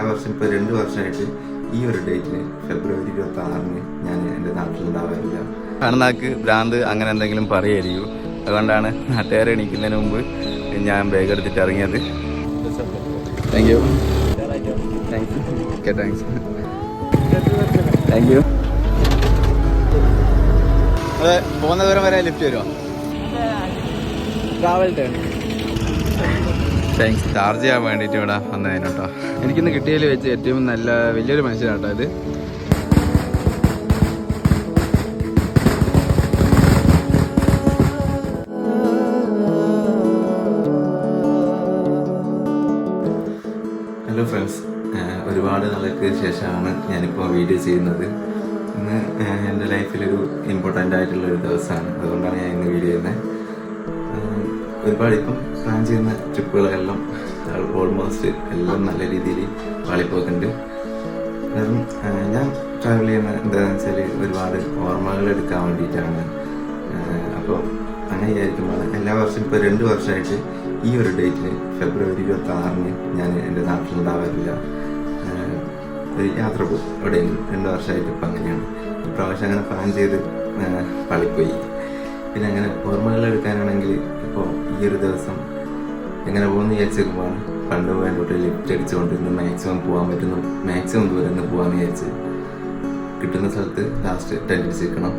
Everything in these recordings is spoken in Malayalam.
എല്ലാ വർഷം ഇപ്പോൾ രണ്ട് വർഷമായിട്ട് ഈ ഒരു ഡേറ്റിന് ഫെബ്രുവരി ഇരുപത്തി ആറിന് ഞാൻ എന്റെ നാട്ടിലുണ്ടാവാറില്ല കാണുന്നാക്ക് ഭ്രാന്ത് അങ്ങനെ എന്തെങ്കിലും പറയായിരിക്കും അതുകൊണ്ടാണ് നാട്ടുകാരെ എണീക്കുന്നതിന് മുമ്പ് ഞാൻ ബാഗ് എടുത്തിട്ട് ഇറങ്ങിയത്. Thank you okay thanks thank you അതെ പോകുന്ന ദൂരം വരെ ലിഫ്റ്റ് വരുമോ ട്രാവൽ ടേൺ ചാർജ് ചെയ്യാൻ വേണ്ടിയിട്ട് ഇവിടെ വന്നതിന് കേട്ടോ. എനിക്കിന്ന് കിട്ടിയതിൽ വെച്ച് ഏറ്റവും നല്ല വലിയൊരു മനുഷ്യനാട്ടോ ഇത്. ഹലോ ഫ്രണ്ട്സ് ഒരുപാട് നാൾക്ക് ശേഷമാണ് ഞാനിപ്പോൾ വീഡിയോ ചെയ്യുന്നത്. ഇന്ന് എന്റെ ലൈഫിലൊരു ഇമ്പോർട്ടന്റ് ആയിട്ടുള്ള ഒരു ദിവസമാണ്. അതുകൊണ്ടാണ് ഞാൻ ഇന്ന് വീഡിയോ ചെയ്യുന്നത്. ഒരുപാട് ഇപ്പം പ്ലാൻ ചെയ്യുന്ന ട്രിപ്പുകളെല്ലാം ഓൾമോസ്റ്റ് എല്ലാം നല്ല രീതിയിൽ പാളിപ്പോക്കുന്നുണ്ട് കാരണം ഞാൻ ട്രാവൽ ചെയ്യുന്ന എന്താണെന്ന് വെച്ചാൽ ഒരുപാട് ഓർമ്മകൾ എടുക്കാൻ വേണ്ടിയിട്ടാണ്. അപ്പോൾ അങ്ങനെ വിചാരിക്കുമ്പോൾ എല്ലാ വർഷവും ഇപ്പോൾ രണ്ട് വർഷമായിട്ട് ഈ ഒരു ഡേറ്റിന് ഫെബ്രുവരി ഇരുപത്തി ആറിന് ഞാൻ എന്റെ നാട്ടിലുണ്ടാവാറില്ല. ഒരു യാത്ര പോകും എവിടെയെങ്കിലും രണ്ട് വർഷമായിട്ട് ഇപ്പം അങ്ങനെയാണ്. ഇപ്രാവശ്യം അങ്ങനെ പ്ലാൻ ചെയ്ത് പള്ളിപ്പോയി. പിന്നെ അങ്ങനെ ഓർമ്മകൾ എടുക്കാനാണെങ്കിൽ ഇപ്പോൾ ഈ ഒരു ദിവസം എങ്ങനെ പോകുന്നു വിചാരിച്ചിരിക്കുമ്പോൾ പണ്ട് വേണ്ടോട്ട് ലിഫ്റ്റ് അടിച്ചുകൊണ്ട് ഇന്ന് മാക്സിമം പോകാൻ പറ്റുന്ന. മാക്സിമം ദൂരം നിന്ന് പോകാമെന്ന് വിചാരിച്ച് കിട്ടുന്ന സ്ഥലത്ത് ലാസ്റ്റ് ടെന്റ് അടിച്ചിരിക്കണം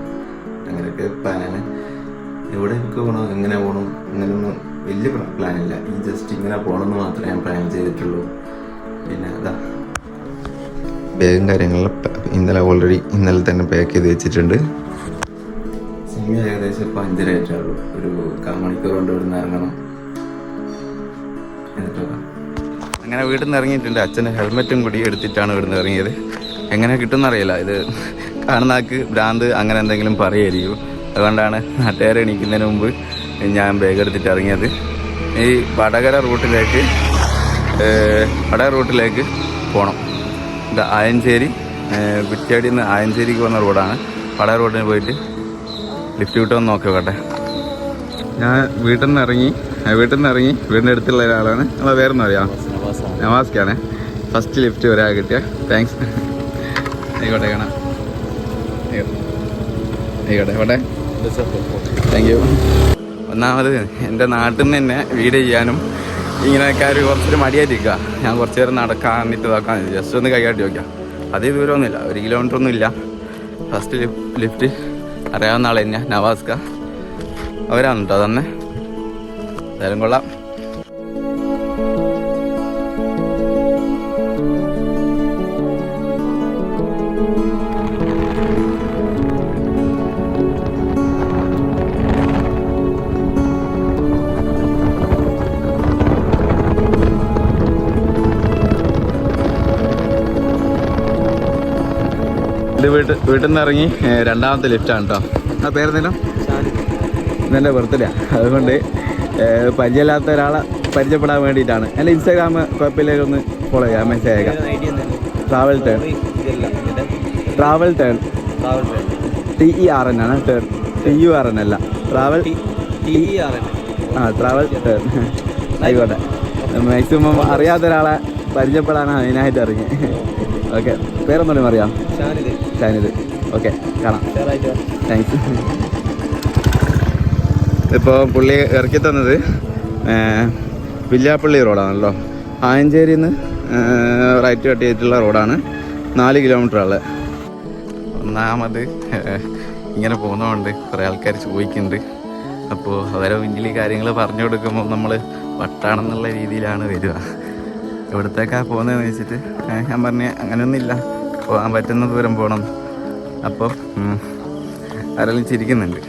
അങ്ങനെയൊക്കെ പ്ലാനാണ് എവിടെ ഒക്കെ പോകണം എങ്ങനെ പോകണം അങ്ങനെയൊന്നും വലിയ പ്ലാനില്ല ഈ ജസ്റ്റ് ഇങ്ങനെ പോകണമെന്ന് മാത്രമേ ഞാൻ പ്ലാൻ ചെയ്തിട്ടുള്ളൂ. പിന്നെ അതാ. ബാഗും കാര്യങ്ങളും ഇന്നലെ ഓൾറെഡി ഇന്നലെ തന്നെ പാക്ക് ചെയ്ത് വെച്ചിട്ടുണ്ട്. സമയം ഏകദേശം ഇപ്പം അഞ്ചര ആയിട്ടുള്ളൂ ഒരു കാൽ മണിക്കൂർ കൊണ്ട് ഇവിടുന്ന് ഇറങ്ങണം. അങ്ങനെ വീട്ടിൽ നിന്ന് ഇറങ്ങിയിട്ടുണ്ട്. അച്ഛന്റെ ഹെൽമെറ്റും കൂടി എടുത്തിട്ടാണ് ഇവിടുന്ന് ഇറങ്ങിയത്. എങ്ങനെ കിട്ടുമെന്നറിയില്ല ഇത് കാണുന്നാക്ക് ഭ്രാന്ത് അങ്ങനെ എന്തെങ്കിലും പറയുമായിരിക്കും അതുകൊണ്ടാണ് നാട്ടുകാരെ എണീക്കുന്നതിന് മുമ്പ് ഞാൻ ബാഗ് എടുത്തിട്ട് ഇറങ്ങിയത്. ഈ വടകര റൂട്ടിലേക്ക് വടകര റൂട്ടിലേക്ക് പോകണം ഇത് ആയഞ്ചേരി കുറ്റ്യാടിയിൽ നിന്ന് ആയഞ്ചേരിക്ക് പോകുന്ന റോഡാണ്. വടകര റോഡിന് പോയിട്ട് ലിഫ്റ്റ് കിട്ടുമെന്ന് നോക്കട്ടെ ഞാൻ വീട്ടിൽ നിന്ന് ഇറങ്ങി വീട്ടിൽ നിന്ന് ഇറങ്ങി വീടിന്റെ അടുത്തുള്ള ഒരാളാണ്. നമ്മളെ വേറൊന്നും അറിയാം. നവാസ്ക്കാണ്. ഫസ്റ്റ് ലിഫ്റ്റ് ഒരാൾ കിട്ടിയ. താങ്ക്സ് ആയിക്കോട്ടെ കാണാം. ആയിക്കോട്ടെ. ആയിക്കോട്ടെ. താങ്ക് യു ഒന്നാമത് എന്റെ നാട്ടിൽ നിന്ന് തന്നെ വീട് ചെയ്യാനും ഇങ്ങനെയൊക്കെ ഒരു കുറച്ചൊരു മടിയായിട്ടിരിക്കുക ഞാൻ കുറച്ച് നേരം നടക്കാൻ നോക്കാൻ ജസ്റ്റ് ഒന്ന് കൈകാട്ടി നോക്കാം അതേ ദൂരമൊന്നുമില്ല. ഒരു കിലോമീറ്റർ ഒന്നും ഇല്ല ഫസ്റ്റ് ലിഫ്റ്റ് അറിയാവുന്ന ആൾ നവാസ്ക അവരാണ് കേട്ടോ തന്നെ. എന്തായാലും കൊള്ളാം. വീട്ട് വീട്ടിൽ നിന്ന് ഇറങ്ങി രണ്ടാമത്തെ ലിഫ്റ്റാണ് കേട്ടോ ആ പേരെന്തേലും ഇന്നെന്റെ ബർത്ത്ഡേ. അതുകൊണ്ട് പരിചയമില്ലാത്ത ഒരാളെ പരിചയപ്പെടാൻ വേണ്ടിയിട്ടാണ്. എന്റെ ഇൻസ്റ്റാഗ്രാം കുഴപ്പമില്ലെങ്കിൽ ഒന്ന് ഫോളോ ചെയ്യാം മെസ്സേജ് അയക്കാം travel turn travel turn T E R N ആണ് turn T U R N അല്ല. ട്രാവൽ ആ ട്രാവൽ ടേൺ ആയിക്കോട്ടെ. മാക്സിമം അറിയാത്ത ഒരാളെ പരിചയപ്പെടാനാണ് അതിനായിട്ട് ഇറങ്ങി ഓക്കെ പേരൊന്നുകൂടി അറിയാം? ഷാനിത്. ഓക്കെ കാണാം. താങ്ക്സ് ഇപ്പോൾ പുള്ളി ഇറക്കി തന്നത് വില്ലാപ്പള്ളി റോഡാണല്ലോ. ആയഞ്ചേരിയിൽ നിന്ന് റൈറ്റ് കട്ട് ചെയ്തിട്ടുള്ള റോഡാണ്. നാല് കിലോമീറ്റർ ഉള്ളത് ഒന്നാമത് ഇങ്ങനെ പോകുന്നതുകൊണ്ട് കുറേ ആൾക്കാർ ചോദിക്കുന്നുണ്ട് അപ്പോൾ അവരെ മുന്നിൽ കാര്യങ്ങൾ പറഞ്ഞു കൊടുക്കുമ്പോൾ നമ്മൾ വട്ടാണെന്നുള്ള രീതിയിലാണ് വരിക. എവിടത്തേക്കാണ് പോകുന്നതെന്ന് വെച്ചിട്ട് ഞാൻ പറഞ്ഞ അങ്ങനെയൊന്നുമില്ല പോകാൻ പറ്റുന്ന ദൂരം പോകണം അപ്പോൾ ആരെല്ലാം ചിരിക്കുന്നുണ്ട്.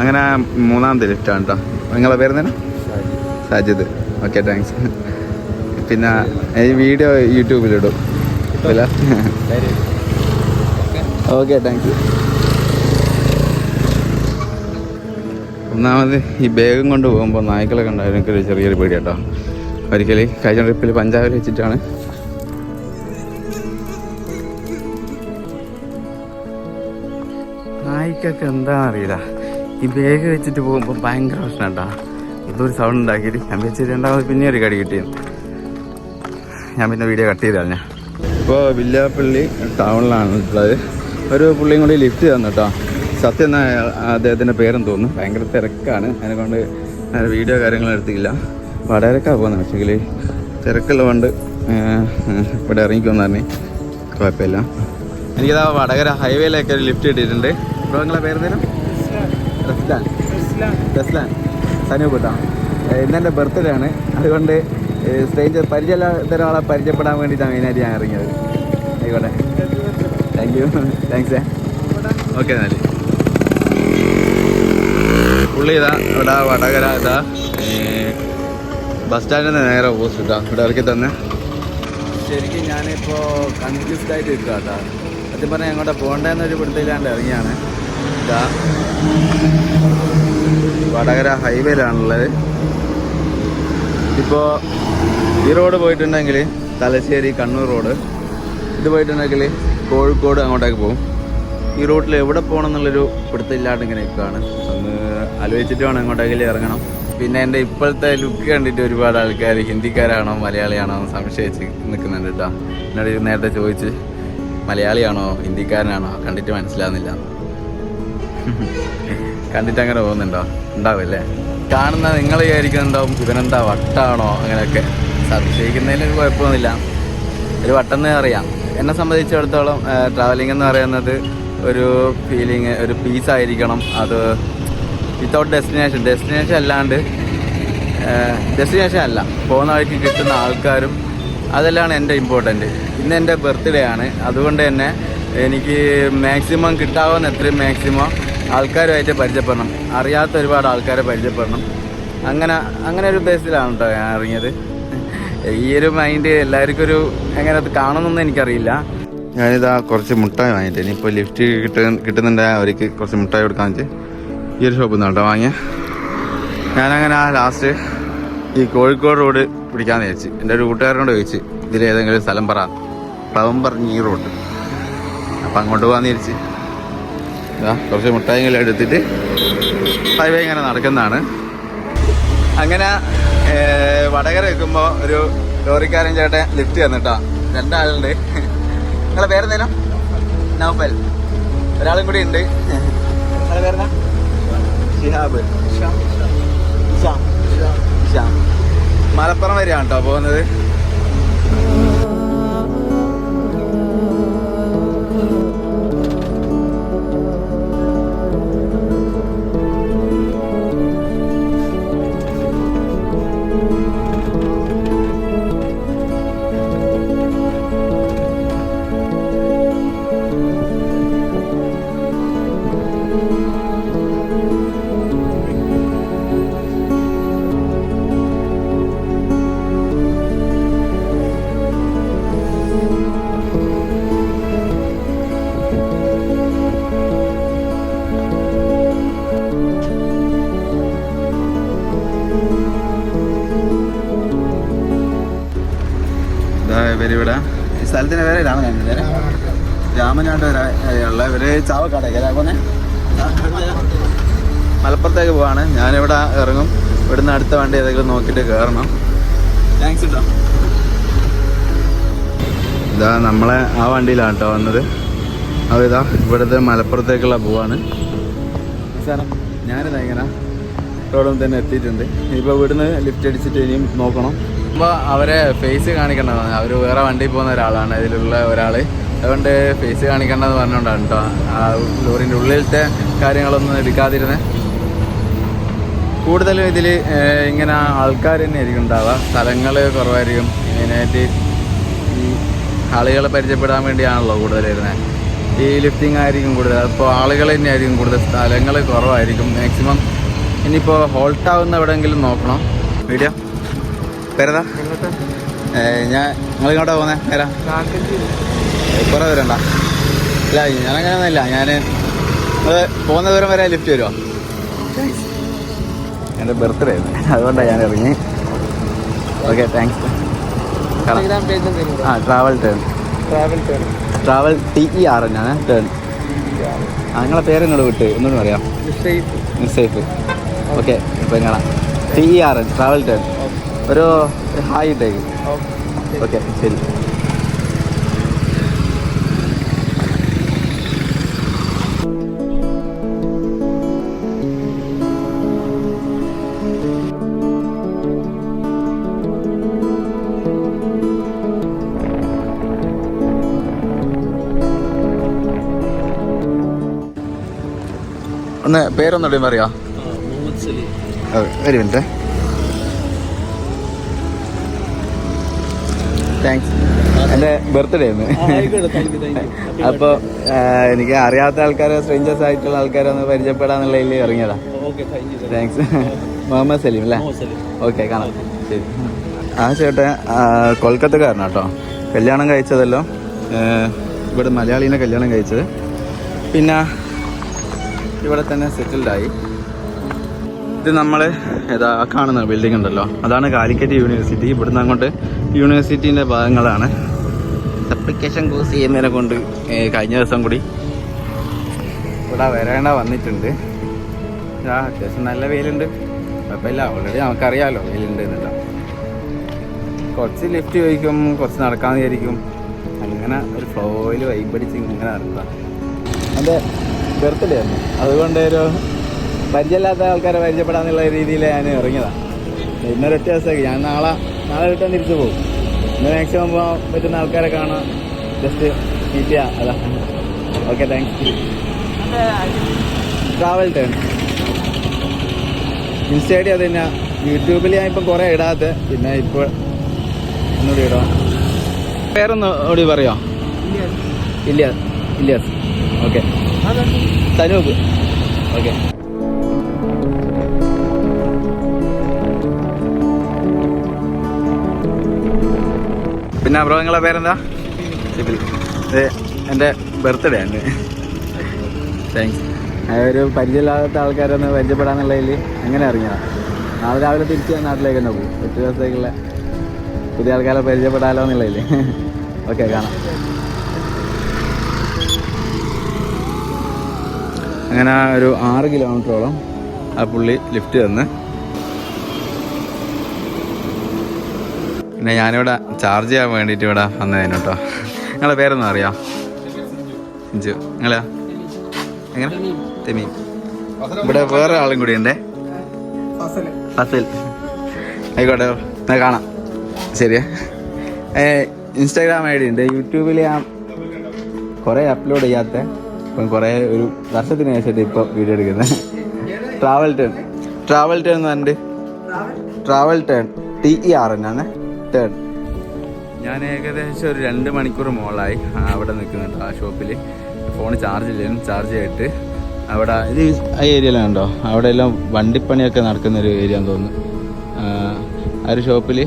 അങ്ങനെ മൂന്നാം മൂന്നാമത്തെ ലിഫ്റ്റാണ് കേട്ടോ നിങ്ങളെ പേരുന്നേരം സാജിദ്. ഓക്കെ താങ്ക്സ് പിന്നെ ഈ വീഡിയോ യൂട്യൂബിലിടും ഇല്ല? ഓക്കെ താങ്ക്സ് ഒന്നാമത് ഈ ബാഗും കൊണ്ട് പോകുമ്പോൾ നായ്ക്കളെ കണ്ടാൽ എനിക്കൊരു ചെറിയൊരു പേടി കേട്ടോ ഒരിക്കൽ കഴിഞ്ഞ ട്രിപ്പിൽ പഞ്ചാബിൽ വെച്ചിട്ടാണ്. നായ്ക്കൊക്കെ എന്താണെന്ന് അറിയില്ല ഈ ബാഗ് വെച്ചിട്ട് പോകുമ്പോൾ ഭയങ്കര പ്രശ്നം കേട്ടോ ഇതൊരു സൗണ്ട് ഉണ്ടാക്കിയിട്ട് ഞാൻ വെച്ചിട്ട് രണ്ടാമത് പിന്നെ ഒരു കടി കിട്ടിയത് ഞാൻ പിന്നെ വീഡിയോ കട്ട് ചെയ്ത് കളഞ്ഞ ഇപ്പോൾ വില്ലാപ്പള്ളി ടൗണിലാണ് ഉള്ളത്. ഒരു പുള്ളിയും കൂടി ലിഫ്റ്റ് തന്നു കേട്ടോ സത്യം എന്നാ അദ്ദേഹത്തിന്റെ പേരെന്ന് തോന്നുന്നു. ഭയങ്കര തിരക്കാണ്. അതിനെക്കൊണ്ട് ഞാൻ വീഡിയോ കാര്യങ്ങളും എടുത്തില്ല. വടകരക്കാണ് പോകുന്നത് തിരക്കുള്ളതുകൊണ്ട് പണ്ട് ഇവിടെ ഇറങ്ങിക്കൊന്നു തന്നെ കുഴപ്പമില്ല. എനിക്കിതാ വടകര ഹൈവേയിലേക്ക് ഒരു ലിഫ്റ്റ് കിട്ടിയിട്ടുണ്ട്. ഇപ്പോൾ നിങ്ങളെ പേരെന്തേലും റസ്ലാൻ സനൂപ് കേട്ടോ ഇന്നെന്റെ ബർത്ത്ഡേ ആണ്. അതുകൊണ്ട് സ്ട്രേഞ്ചർ പരിചയമില്ലാത്ത ഒരാളെ പരിചയപ്പെടാൻ വേണ്ടിയിട്ടാണ് മെയിനായിട്ട് ഞാൻ ഇറങ്ങിയത്. ആയിക്കോട്ടെ. താങ്ക് യു താങ്ക്സ് ഓക്കെ എന്നാൽ പുള്ളി ഇതാ ഇവിടെ വടകര ഇതാ ബസ് സ്റ്റാൻഡിന് നേരെ ഓപ്പോസിറ്റ് ഇട്ടാ ഇവിടെ ഇറക്കി തന്നെ. ശരിക്കും ഞാനിപ്പോൾ കൺഫ്യൂസ്ഡ് ആയിട്ട് നിൽക്കുക കേട്ടോ സത്യം പറഞ്ഞാൽ ഞങ്ങളുടെ പോകേണ്ടതെന്നൊരു പിടുത്തില്ലാണ്ട് ഇറങ്ങിയാണ്. ഇതാ. വടകര ഹൈവേയിലാണുള്ളത്. ഇപ്പോൾ ഈ റോഡ് പോയിട്ടുണ്ടെങ്കിൽ തലശ്ശേരി കണ്ണൂർ റോഡ്. ഇത് പോയിട്ടുണ്ടെങ്കിൽ കോഴിക്കോട് അങ്ങോട്ടേക്ക് പോകും. ഈ റൂട്ടിൽ എവിടെ പോകണം എന്നുള്ളൊരു പിടുത്തമില്ലാണ്ട് ഇങ്ങനെ നിൽക്കുകയാണ്. ഒന്ന് ആലോചിച്ചിട്ട് വേണം അങ്ങോട്ടേക്ക് ഇറങ്ങണം. പിന്നെ എന്റെ ഇപ്പോഴത്തെ ലുക്ക് കണ്ടിട്ട് ഒരുപാട് ആൾക്കാർ ഹിന്ദിക്കാരാണോ മലയാളിയാണോ എന്ന് സംശയിച്ച് നിൽക്കുന്നുണ്ട് കേട്ടോ. എന്നോട് നേരത്തെ ചോദിച്ച് മലയാളിയാണോ ഹിന്ദിക്കാരനാണോ കണ്ടിട്ട് മനസ്സിലാവുന്നില്ല. കണ്ടിട്ട് അങ്ങനെ പോകുന്നുണ്ടോ? ഉണ്ടാവില്ലേ? കാണുന്ന നിങ്ങൾ വിചാരിക്കുന്നുണ്ടാവും ഇവനെന്താ വട്ടാണോ? അങ്ങനെയൊക്കെ. സംശയിക്കുന്നതിന് ഒരു കുഴപ്പമൊന്നുമില്ല. ഒരു വട്ടെന്ന് അറിയാം. എന്നെ സംബന്ധിച്ചിടത്തോളം ട്രാവലിംഗ് എന്ന് പറയുന്നത് ഒരു ഫീലിംഗ് ഒരു പീസ് ആയിരിക്കണം. അത് വിത്തൗട്ട് ഡെസ്റ്റിനേഷൻ ഡെസ്റ്റിനേഷൻ അല്ലാണ്ട് ഡെസ്റ്റിനേഷൻ അല്ല. പോകുന്ന വഴിക്ക് കിട്ടുന്ന ആൾക്കാരും അതെല്ലാം എന്റെ ഇമ്പോർട്ടന്റ് ഇന്ന് എന്റെ ബർത്ത്ഡേ ആണ്. അതുകൊണ്ട് തന്നെ എനിക്ക് മാക്സിമം കിട്ടാവുന്ന എത്രയും മാക്സിമം ആൾക്കാരുമായിട്ട് പരിചയപ്പെടണം. അറിയാത്ത ഒരുപാട് ആൾക്കാരെ പരിചയപ്പെടണം. അങ്ങനെ അങ്ങനെ ഒരു ഉദ്ദേശത്തിലാണ് കേട്ടോ ഞാൻ ഇറങ്ങിയത്. ഈ ഒരു മൈൻഡ് എല്ലാവർക്കും ഒരു എങ്ങനെ അത് കാണുമെന്നൊന്നും എനിക്കറിയില്ല. ഞാനിതാ കുറച്ച് മുട്ടായി വാങ്ങിയിട്ട് ഇനിയിപ്പോൾ ലിഫ്റ്റ് കിട്ട കിട്ടുന്നുണ്ട്. അവർക്ക് കുറച്ച് മുട്ടായി കൊടുക്കാൻ വെച്ച് ഈ ഒരു ഷോപ്പിൽ നിന്നാണ് കേട്ടോ വാങ്ങിയ. ഞാനങ്ങനെ ആ ലാസ്റ്റ് ഈ കോഴിക്കോട് റോഡ് പിടിക്കാമെന്ന് ചോദിച്ചു എന്റെ ഒരു കൂട്ടുകാരനോട് ചോദിച്ചു ഇതിലേതെങ്കിലും സ്ഥലം പറ. പ്ലവം പറഞ്ഞ് ഈ റോഡ് അപ്പം അങ്ങോട്ട് പോകാമെന്ന് ഇതാ കുറച്ച് മുട്ടായികൾ എടുത്തിട്ട് ഹൈവേ ഇങ്ങനെ നടക്കുന്നതാണ്. അങ്ങനെ വടകര വെക്കുമ്പോൾ ഒരു ലോറിക്കാരൻ ചേട്ടൻ ലിഫ്റ്റ് തന്നിട്ടാ. രണ്ടാളുണ്ട്. നിങ്ങളെ പേരെന്തേലും നൗഫൽ. ഒരാളും കൂടി ഉണ്ട്. ഷിഹാബ്. മലപ്പുറം വരെയാണ് കേട്ടോ പോകുന്നത്? ഇതാ ഇവിടെ ഈ സ്ഥലത്തിന്റെ പേര് രാമനാണ് രാമനാട്ട് ഉള്ള ഇവർ ചാവക്കാടേക്ക് മലപ്പുറത്തേക്ക് പോവാണ്. ഞാനിവിടെ ഇറങ്ങും. ഇവിടുന്ന് അടുത്ത വണ്ടി ഏതെങ്കിലും നോക്കിയിട്ട് കയറണം. താങ്ക്സ് കേട്ടോ ഇതാ നമ്മളെ ആ വണ്ടിയിലാണ് കേട്ടോ വന്നത്. അപ്പോൾ ഇതാ ഇവിടുത്തെ മലപ്പുറത്തേക്കുള്ള പോവാണ്. സാറേ ഞാനിതാ ഇങ്ങനെ റോഡും തന്നെ എത്തിയിട്ടുണ്ട്. ഇപ്പോൾ ഇവിടുന്ന് ലിഫ്റ്റ് അടിച്ചിട്ട് ഇനിയും നോക്കണം. അപ്പോൾ അവരെ ഫേസ് കാണിക്കേണ്ടതാണ്. അവർ വേറെ വണ്ടിയിൽ പോകുന്ന ഒരാളാണ്. ഇതിലുള്ള ഒരാൾ അതുകൊണ്ട് ഫേസ് കാണിക്കേണ്ടതെന്ന് പറഞ്ഞുകൊണ്ടാണ് കേട്ടോ ആ ലോറിന്റെ ഉള്ളിലത്തെ കാര്യങ്ങളൊന്നും എടുക്കാതിരുന്നേ. കൂടുതലും ഇതിൽ ഇങ്ങനെ ആൾക്കാർ തന്നെ ആയിരിക്കും ഉണ്ടാവുക. സ്ഥലങ്ങൾ കുറവായിരിക്കും. മെയിനായിട്ട് ഈ ആളുകളെ പരിചയപ്പെടാൻ വേണ്ടിയാണല്ലോ കൂടുതൽ വരുന്നത് ഈ ലിഫ്റ്റിംഗ് ആയിരിക്കും കൂടുതൽ അപ്പോൾ ആളുകൾ തന്നെ ആയിരിക്കും കൂടുതൽ. സ്ഥലങ്ങൾ കുറവായിരിക്കും. മാക്സിമം ഇനിയിപ്പോൾ ഹോൾട്ട് ആവുന്ന എവിടെയെങ്കിലും നോക്കണം. വീഡിയോ പേരതാ ഞാൻ നിങ്ങൾ ഇങ്ങോട്ട് പോകുന്നത് പേരാ കുറേ ദൂരണ്ട ഇല്ല ഞാൻ ഞാനങ്ങനെയൊന്നുമില്ല ഞാൻ പോകുന്ന ദൂരം വരെ ലിഫ്റ്റ് വരുമോ എന്റെ ബർത്ത്ഡേ ആയിരുന്നു. അതുകൊണ്ടാണ് ഞാൻ ഇറങ്ങി. ഓക്കെ താങ്ക്സ് ആ travel turn travel T E R എന്നാണ് ടേൺ ആ നിങ്ങളെ പേര് എന്നോട് വിട്ട് ഒന്നുകൂടി പറയാം. സേഫ് ഓക്കെ ഇപ്പം ഇങ്ങനെ T E R N travel turn ഒരു ഹായ് ഇട്ടേക്ക് ഓക്കെ ശരി. ഒന്ന് അറിയാം അതെ ഒരു മിനിറ്റ്. താങ്ക്സ് എന്റെ ബർത്ത്ഡേ യു അപ്പോൾ എനിക്ക് അറിയാത്ത ആൾക്കാരെ സ്ട്രേഞ്ചേഴ്സ് ആയിട്ടുള്ള ആൾക്കാരെ ഒന്ന് പരിചയപ്പെടാന്നുള്ളതിൽ ഇറങ്ങിയതാ. Okay thank you thanks Muhammad Salim അല്ലേ? ഓക്കെ കാണാം. ശരി. ആ ചേട്ടൻ കൊൽക്കത്തക്കാരനാണ് കൊൽക്കത്തക്കാരനാ കേട്ടോ കല്യാണം കഴിച്ചതല്ലോ. ഇവിടെ മലയാളീനെ കല്യാണം കഴിച്ചത്. പിന്നെ ഇവിടെ തന്നെ സെറ്റിൽഡായി ഇത് നമ്മൾ ഏതാ കാണുന്ന ബിൽഡിംഗ് ഉണ്ടല്ലോ. അതാണ് കാലിക്കറ്റ് യൂണിവേഴ്സിറ്റി ഇവിടുന്ന് അങ്ങോട്ട് യൂണിവേഴ്സിറ്റീന്റെ ഭാഗങ്ങളാണ്. അപ്ലിക്കേഷൻ കോഴ്സ് ചെയ്യുന്നതിനെ കൊണ്ട് കഴിഞ്ഞ ദിവസം കൂടി ഇവിടെ വരേണ്ട വന്നിട്ടുണ്ട്. ആ അത്യാവശ്യം നല്ല വെയിലുണ്ട്. കുഴപ്പമില്ല ഓൾറെഡി നമുക്കറിയാമല്ലോ വെയിലുണ്ട് എന്നില്ല കുറച്ച് ലിഫ്റ്റ് ചോദിക്കും കുറച്ച് നടക്കാമെന്ന് വിചാരിക്കും. അങ്ങനെ ഒരു ഫ്ലോയിൽ വൈബടിച്ച് ഇങ്ങനെ നടത്താം എന്റെ ബർത്ത്ഡേ ആയിരുന്നു പരിചയമില്ലാത്ത ആൾക്കാരെ പരിചയപ്പെടാന്നുള്ള രീതിയിൽ ഞാൻ ഇറങ്ങിയതാണ് ഇന്നൊരൊറ്റ ദിവസമൊക്കെ ഞാൻ നാളെ നാളെ റിട്ടേൺ തിരിച്ചു പോകും. ഇന്ന് മാക്സിമം പോകാൻ പറ്റുന്ന ആൾക്കാരെ കാണാം. ജസ്റ്റ് മീറ്റ് ചെയ്യാം. അതാ. ഓക്കെ താങ്ക്സ് ട്രാവൽ ടേൺ ഇൻസ്റ്റൈഡി അത് തന്നെ യൂട്യൂബിൽ ഞാൻ ഇപ്പം കുറേ ഇടാത്ത. പിന്നെ ഇപ്പോൾ ഒന്നുകൂടി ഇടാം. പേരൊന്ന് ഓടി പറയോ? ഇല്ല ഇല്ല ഇല്ല ഓക്കെ തനൂപ്. ഓക്കെ പിന്നെ ബ്രോ നിങ്ങളെ പേരെന്താ? സിബിൽ. ഇത് എന്റെ ബർത്ത്ഡേ ആണ്. താങ്ക്സ് ഒരു പരിചയമില്ലാത്ത ആൾക്കാരൊന്ന് പരിചയപ്പെടാന്നുള്ളതിൽ അങ്ങനെ ഇറങ്ങിയതാണ് നാളെ രാവിലെ തിരിച്ച് നാട്ടിലേക്ക് തന്നെ പോകും. എട്ട് ദിവസത്തേക്കുള്ള പുതിയ ആൾക്കാരെ പരിചയപ്പെടാലോ എന്നുള്ളതിൽ. ഓക്കെ കാണാം. അങ്ങനെ ഒരു ആറ് കിലോമീറ്ററോളം ആ പുള്ളി ലിഫ്റ്റ് തന്ന് പിന്നെ ഞാനിവിടെ ചാർജ് ചെയ്യാൻ വേണ്ടിയിട്ട് ഇവിടെ വന്നതിന് കേട്ടോ നിങ്ങളെ പേരൊന്നും അറിയാം? ജു നിങ്ങളെ എങ്ങനെ? തെമീൻ ഇവിടെ വേറെ ആളും കൂടി ഉണ്ടേ? ഫസൽ. ആയിക്കോട്ടെ എന്നാ കാണാം. ശരിയാ. ഇൻസ്റ്റാഗ്രാം ഐ ഡി ഉണ്ട്. യൂട്യൂബിൽ ഞാൻ കുറേ അപ്ലോഡ് ചെയ്യാത്ത ഇപ്പം കുറേ ഒരു വർഷത്തിന് ശേഷമായിട്ട് ഇപ്പോൾ വീഡിയോ എടുക്കുന്നത്. ട്രാവൽ ടേൺ ട്രാവൽ ടേൺ എന്ന് പറഞ്ഞിട്ട് travel turn T E R എന്നാണ് ടേൺ ഞാൻ ഏകദേശം ഒരു രണ്ട് മണിക്കൂർ മുകളായി ആ, അവിടെ നിൽക്കുന്നുണ്ട് ആ ഷോപ്പിൽ ഫോൺ ചാർജ് ഇല്ലായിരുന്നു ചാർജ് ചെയ്തിട്ട് അവിടെ ഇത് ആ ഏരിയയിലുണ്ടോ അവിടെ എല്ലാം വണ്ടിപ്പണിയൊക്കെ നടക്കുന്ന ഒരു ഏരിയ എന്ന് തോന്നുന്നു. ആ, ആ ഒരു ഷോപ്പിൽ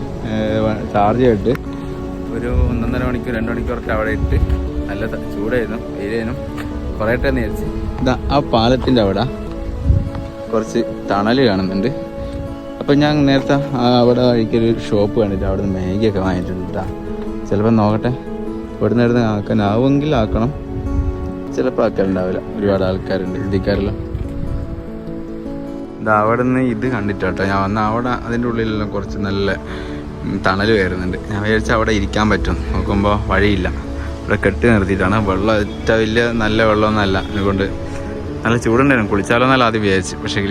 ചാർജ് ചെയ്തിട്ട് ഒരു ഒന്നൊന്നര മണിക്കൂർ രണ്ട് മണിക്കൂറൊക്കെ അവിടെ ഇട്ട് നല്ല ചൂടായിരുന്നു വെയിലായിരുന്നു. കുറേ ടൈം നേരിച്ച് ഇതാ ആ പാലത്തിന്റെ അവിടെ. കുറച്ച് തണൽ കാണുന്നുണ്ട്. അപ്പം ഞാൻ നേരത്തെ അവിടെ വഴിക്കൊരു ഷോപ്പ് കണ്ടിട്ട് അവിടെ നിന്ന് മാഗിയൊക്കെ വാങ്ങിയിട്ടുണ്ട് ചിലപ്പോൾ നോക്കട്ടെ. ഇവിടുന്ന് ഇവിടുന്ന് ആക്കാനാവുമെങ്കിൽ ആക്കണം. ചിലപ്പോൾ ആക്കാറുണ്ടാവില്ല ഒരുപാട് ആൾക്കാരുണ്ട്. ഹിന്ദിക്കാരെല്ലാം ഇത് അവിടെ നിന്ന് ഇത് കണ്ടിട്ടോട്ടോ ഞാൻ വന്ന. അവിടെ അതിന്റെ ഉള്ളിലെല്ലാം കുറച്ച് നല്ല തണൽ വരുന്നുണ്ട് ഞാൻ വിചാരിച്ച അവിടെ ഇരിക്കാൻ പറ്റും. നോക്കുമ്പോൾ വഴിയില്ല. ഇവിടെ കെട്ടി നിർത്തിയിട്ടാണ്. വെള്ളം ഏറ്റവും വലിയ നല്ല വെള്ളമൊന്നുമല്ല. അതുകൊണ്ട് നല്ല ചൂടുണ്ടായിരുന്നു. കുളിച്ചാലോ എന്നല്ല ആദ്യം വിചാരിച്ചു. പക്ഷേ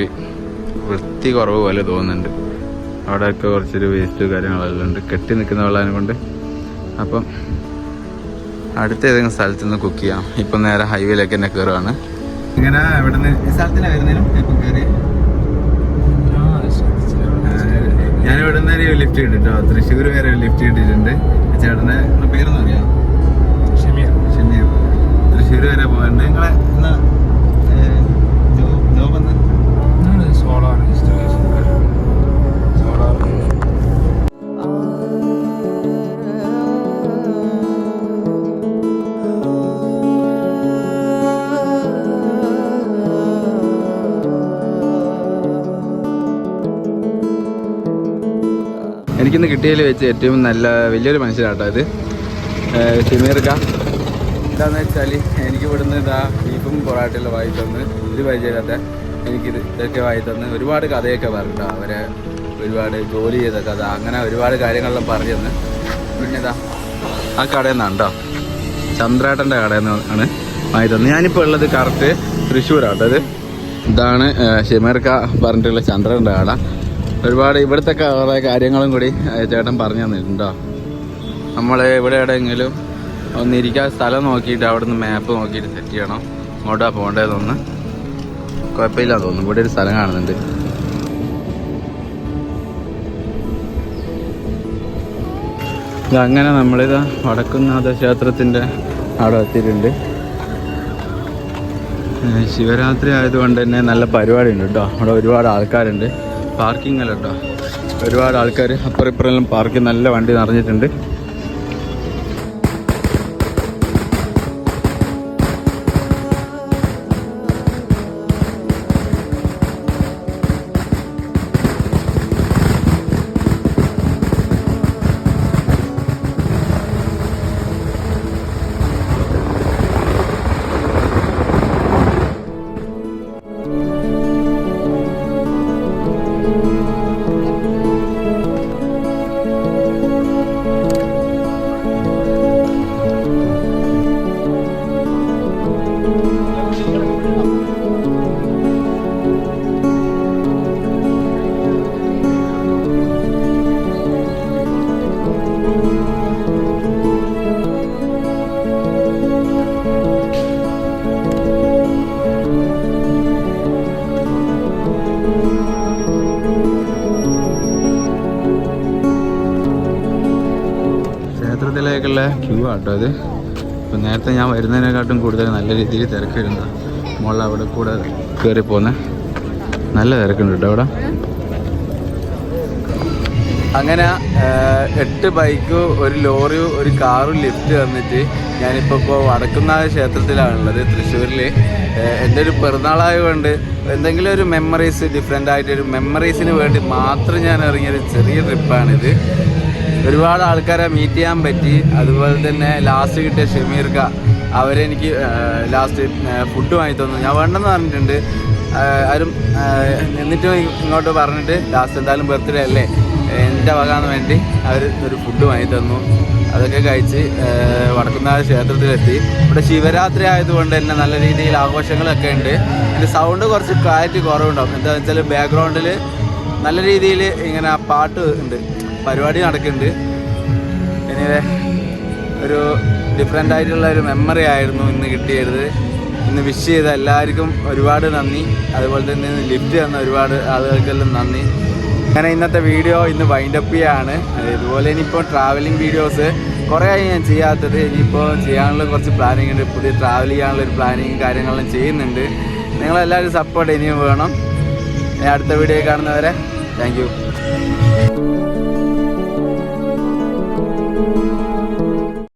വൃത്തി കുറവ് പോലെ തോന്നുന്നുണ്ട്. അവിടെയൊക്കെ കുറച്ചൊരു വേസ്റ്റ് കാര്യങ്ങളെല്ലാം ഉണ്ട്. കെട്ടി നിൽക്കുന്ന വെള്ളം കൊണ്ട്. അപ്പം അടുത്ത ഏതെങ്കിലും സ്ഥലത്ത് നിന്ന് കുക്ക് ചെയ്യാം. ഇപ്പം നേരെ ഹൈവേയിലേക്ക് തന്നെ കയറുകയാണ് ഇങ്ങനെ ഇവിടെ നിന്ന് ഈ സ്ഥലത്തിന് വരുന്നതിനും ഇപ്പം കയറി ഞാൻ ഇവിടെ നിന്ന് ഒരു ലിഫ്റ്റ് കിട്ടിട്ടോ തൃശ്ശൂർ വരെ ഒരു ലിഫ്റ്റ് കിട്ടിയിട്ടുണ്ട് ചേട്ടന്റെ പേരൊന്നും അറിയാം? ഷമീർ. തൃശ്ശൂർ വരെ പോകാറുണ്ട് നിങ്ങളെ കിട്ടിയതിൽ വെച്ച് ഏറ്റവും നല്ല വലിയൊരു മനുഷ്യനാട്ടോ ഇത്. ഷമീർക്ക എന്താണെന്ന് വെച്ചാൽ എനിക്ക് ഇവിടുന്ന് ഇതാ ബീഫും പൊറാട്ടയെല്ലാം വായി തന്ന് ഒരു പരിചയമില്ലാത്ത എനിക്കിത് ഇതൊക്കെ വായി തന്ന് ഒരുപാട് കഥയൊക്കെ പറഞ്ഞിട്ടോ അവരെ ഒരുപാട് ജോലി ചെയ്ത കഥ അങ്ങനെ ഒരുപാട് കാര്യങ്ങളെല്ലാം പറഞ്ഞു തന്ന്. പിന്നെ ഇതാ ആ കടയിൽ നിന്നാണ് കേട്ടോ ചന്ദ്രേട്ടന്റെ കടയിൽ നിന്നാണ് വായി തന്നത് ഞാനിപ്പോൾ ഉള്ളത് കറക്റ്റ് തൃശ്ശൂരാട്ടോ ഇത്. ഇതാണ് ഷിമേർക്ക പറഞ്ഞിട്ടുള്ള ചന്ദ്രന്റെ കട. ഒരുപാട് ഇവിടുത്തെ കുറേ കാര്യങ്ങളും കൂടി ചേട്ടൻ പറഞ്ഞു തന്നിട്ടുണ്ടോ? നമ്മൾ ഇവിടെ എവിടെയെങ്കിലും ഒന്നിരിക്കാൻ സ്ഥലം നോക്കിയിട്ട് അവിടെ നിന്ന് മാപ്പ് നോക്കിയിട്ട് സെറ്റ് ചെയ്യണം. ഇങ്ങോട്ടാ പോകേണ്ടതെന്ന് കുഴപ്പമില്ല തോന്നുന്നു. ഇവിടെ ഒരു സ്ഥലം കാണുന്നുണ്ട്. അങ്ങനെ നമ്മളിത് വടക്കുന്നാഥ ക്ഷേത്രത്തിന്റെ അവിടെ എത്തിയിട്ടുണ്ട്. ശിവരാത്രി ആയതുകൊണ്ട് തന്നെ നല്ല പരിപാടി ഉണ്ട് കേട്ടോ. അവിടെ ഒരുപാട് ആൾക്കാരുണ്ട്. പാർക്കിംഗ് ഒരുപാട് ആൾക്കാർ അപ്പുറം ഇപ്പുറമെല്ലാം പാർക്ക് നല്ല വണ്ടി നിറഞ്ഞിട്ടുണ്ട്. ആട്ടോ അത് ഇപ്പം നേരത്തെ ഞാൻ വരുന്നതിനെക്കാട്ടും കൂടുതൽ നല്ല രീതിയിൽ തിരക്ക് വരുന്ന മുകളിൽ അവിടെ കൂടെ കയറി പോകുന്നത് നല്ല തിരക്കുണ്ട് കേട്ടോ അവിടെ. അങ്ങനെ എട്ട് ബൈക്ക് ഒരു ലോറി ഒരു കാറും ലിഫ്റ്റ് വന്നിട്ട് ഞാനിപ്പോൾ ഇപ്പോൾ വടക്കുന്നാഥ ക്ഷേത്രത്തിലാണുള്ളത് തൃശ്ശൂരിൽ എന്റെ ഒരു പിറന്നാളായതുകൊണ്ട് എന്തെങ്കിലും ഒരു മെമ്മറീസ് ഡിഫറെന്റ് ആയിട്ട് ഒരു മെമ്മറീസിന് വേണ്ടി മാത്രം ഞാൻ ഇറങ്ങിയൊരു ചെറിയ ട്രിപ്പാണിത് ഒരുപാട് ആൾക്കാരെ മീറ്റ് ചെയ്യാൻ പറ്റി. അതുപോലെ തന്നെ ലാസ്റ്റ് കിട്ടിയ ഷമീർക്ക അവരെനിക്ക് ലാസ്റ്റ് ഫുഡ് വാങ്ങി തന്നു. ഞാൻ വേണ്ടെന്ന് പറഞ്ഞിട്ടുണ്ട്. ആരും എന്നിട്ടും ഇങ്ങോട്ട് പറഞ്ഞിട്ട് ലാസ്റ്റ് എന്തായാലും ബർത്ത്ഡേ അല്ലേ? എന്റെ വകാന്ന് വേണ്ടി അവർ ഒരു ഫുഡ് വാങ്ങി തന്നു. അതൊക്കെ കഴിച്ച് വടക്കുന്നാഥ ക്ഷേത്രത്തിലെത്തി. ഇവിടെ ശിവരാത്രി ആയതുകൊണ്ട് തന്നെ നല്ല രീതിയിൽ ആഘോഷങ്ങളൊക്കെ ഉണ്ട്. ഇതിന്റെ സൗണ്ട് കുറച്ച് ക്ലാരിറ്റി കുറവുണ്ടാവും. എന്താണെന്ന് വെച്ചാൽ ബാക്ക്ഗ്രൗണ്ടിൽ നല്ല രീതിയിൽ ഇങ്ങനെ പാട്ട് ഉണ്ട്. പരിപാടി നടക്കുന്നുണ്ട്. എനിവേ ഒരു ഡിഫറെന്റ് ആയിട്ടുള്ള ഒരു മെമ്മറി ആയിരുന്നു ഇന്ന് കിട്ടിയത്. ഇന്ന് വിഷ് ചെയ്ത എല്ലാവർക്കും ഒരുപാട് നന്ദി. അതുപോലെ തന്നെ ഇന്ന് ലിഫ്റ്റ് തന്ന ഒരുപാട് ആളുകൾക്കെല്ലാം നന്ദി. അങ്ങനെ ഇന്നത്തെ വീഡിയോ ഇന്ന് വൈൻഡ് വൈൻഡപ്പ് ചെയ്യാണ്. ഇതുപോലെ ഇനിയിപ്പോൾ ട്രാവലിംഗ് വീഡിയോസ് കുറേ ഞാൻ ചെയ്യാത്തത്. ഇനിയിപ്പോൾ ചെയ്യാനുള്ള കുറച്ച് പ്ലാനിങ് ഉണ്ട്. പുതിയ ട്രാവൽ ചെയ്യാനുള്ള ഒരു പ്ലാനിങ് കാര്യങ്ങളെല്ലാം ചെയ്യുന്നുണ്ട്. നിങ്ങളെല്ലാവരും സപ്പോർട്ട് ഇനിയും വേണം. ഞാൻ അടുത്ത വീഡിയോ കാണുന്നവരെ താങ്ക്